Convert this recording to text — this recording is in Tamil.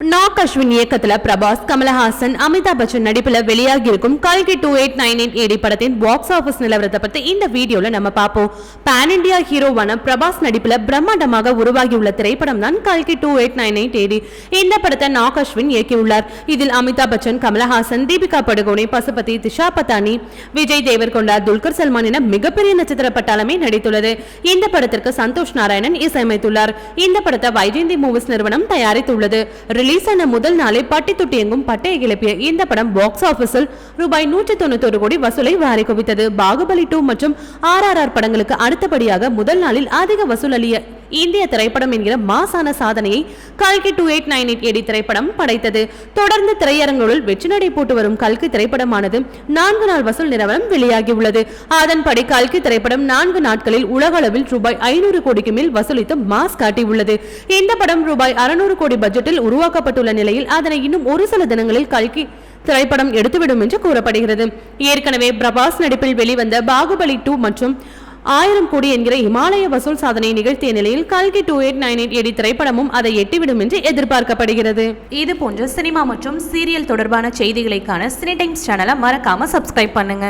நாக் அஸ்வின் இயக்கத்துல பிரபாஸ் கமலஹாசன் அமிதாப் பச்சன் நடிப்புல வெளியாகி இருக்கும் கல்கி two eight nine eight AD படத்தின் பாக்ஸ் ஆபீஸ் நிலவரத்தை பத்தி இந்த வீடியோல நம்ம பார்ப்போம். பேன் இண்டியா ஹீரோவான பிரபாஸ் நடிப்புல பிரம்மாண்டமாக உருவாகியுள்ள திரைப்படம் தான் கல்கி two eight nine eight AD இந்த படத்தை நாக் அஸ்வின் இயக்கியுள்ளார். இதில் அமிதாப் பச்சன் கமலஹாசன் தீபிகா படுகோனே பசுபதி திஷா பத்தானி விஜய் தேவர்கொண்டா துல்கர் சல்மான் என மிகப்பெரிய நட்சத்திர பட்டாளமே நடித்துள்ளது. இந்த படத்திற்கு சந்தோஷ் நாராயணன் இசையமைத்துள்ளார். இந்த படத்தை வைஜெயந்தி மூவிஸ் நிறுவனம் தயாரித்துள்ளது. ரிலீஸ் ஆன முதல் நாளே பட்டி தொட்டி எங்கும் பட்டையை கிளப்பிய இந்த படம் பாக்ஸ் ஆபீஸில் ரூபாய் நூற்றி தொண்ணூத்தொரு கோடி வசூலை வாரி குவித்தது பாகுபலி டூ மற்றும் ஆர் ஆர் ஆர் படங்களுக்கு அடுத்தபடியாக முதல் நாளில் அதிக வசூல் அளிய இந்திய திரைப்படம் என்கிற மாசான சாதனையை கல்கி two eight nine eight AD திரைப்படம் படைத்தது. தொடர்ந்து திரையரங்குகளில் வெற்றி நடை போட்டு வரும் கல்கி திரைப்படமானது நான்கு நாள் வசூல் நிலவரம் வெளியாகியுள்ளது. அதன்படி கல்கி திரைப்படம் நான்கு நாட்களில் உலக அளவில் ரூபாய் ஐநூறு கோடிக்கு மேல் வசூலித்து மாஸ் காட்டியுள்ளது. இந்த படம் ரூபாய் அறுநூறு கோடி பட்ஜெட்டில் உருவாக்கப்பட்டுள்ள நிலையில் அதனை இன்னும் ஒரு சில தினங்களில் கல்கி திரைப்படம் எடுத்துவிடும் என்று கூறப்படுகிறது. ஏற்கனவே பிரபாஸ் நடிப்பில் வெளிவந்த பாகுபலி டூ மற்றும் ஆயிரம் கோடி என்கிற இமாலய வசூல் சாதனை நிகழ்த்திய நிலையில் கல்கி two eight nine eight AD திரைப்படமும் அதை எட்டிவிடும் என்று எதிர்பார்க்கப்படுகிறது. இது போன்ற சினிமா மற்றும் சீரியல் தொடர்பான செய்திகளைக்கான சினி டைம்ஸ் சேனலை மறக்காம சப்ஸ்கிரைப் பண்ணுங்க.